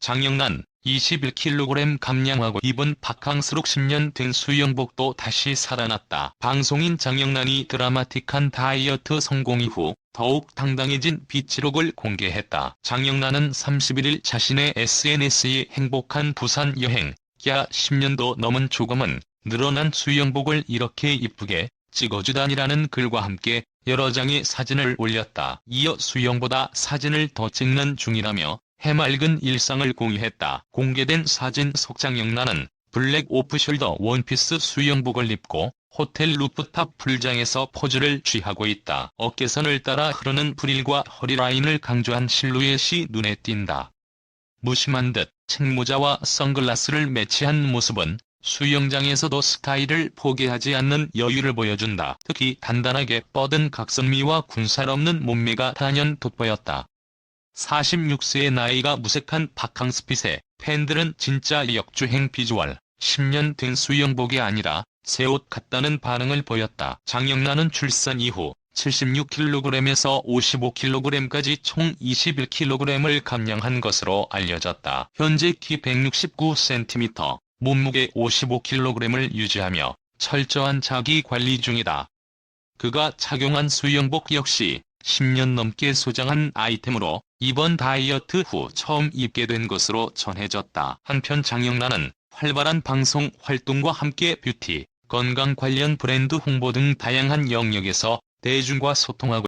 장영란 21kg 감량하고 입은 바캉스룩 10년 된 수영복도 다시 살아났다. 방송인 장영란이 드라마틱한 다이어트 성공 이후 더욱 당당해진 비치록을 공개했다. 장영란은 31일 자신의 SNS에 행복한 부산 여행, 야 10년도 넘은 조금은 늘어난 수영복을 이렇게 이쁘게 찍어주다니라는 글과 함께 여러 장의 사진을 올렸다. 이어 수영보다 사진을 더 찍는 중이라며 해맑은 일상을 공유했다. 공개된 사진 속 장영란은 블랙 오프숄더 원피스 수영복을 입고 호텔 루프탑 풀장에서 포즈를 취하고 있다. 어깨선을 따라 흐르는 브릴과 허리 라인을 강조한 실루엣이 눈에 띈다. 무심한 듯 책모자와 선글라스를 매치한 모습은 수영장에서도 스타일을 포기하지 않는 여유를 보여준다. 특히 단단하게 뻗은 각선미와 군살 없는 몸매가 단연 돋보였다. 46세의 나이가 무색한 바캉스핏에 팬들은 진짜 역주행 비주얼, 10년 된 수영복이 아니라 새 옷 같다는 반응을 보였다. 장영란은 출산 이후 76kg에서 55kg까지 총 21kg을 감량한 것으로 알려졌다. 현재 키 169cm, 몸무게 55kg을 유지하며 철저한 자기 관리 중이다. 그가 착용한 수영복 역시 10년 넘게 소장한 아이템으로 이번 다이어트 후 처음 입게 된 것으로 전해졌다. 한편 장영란은 활발한 방송 활동과 함께 뷰티, 건강 관련 브랜드 홍보 등 다양한 영역에서 대중과 소통하고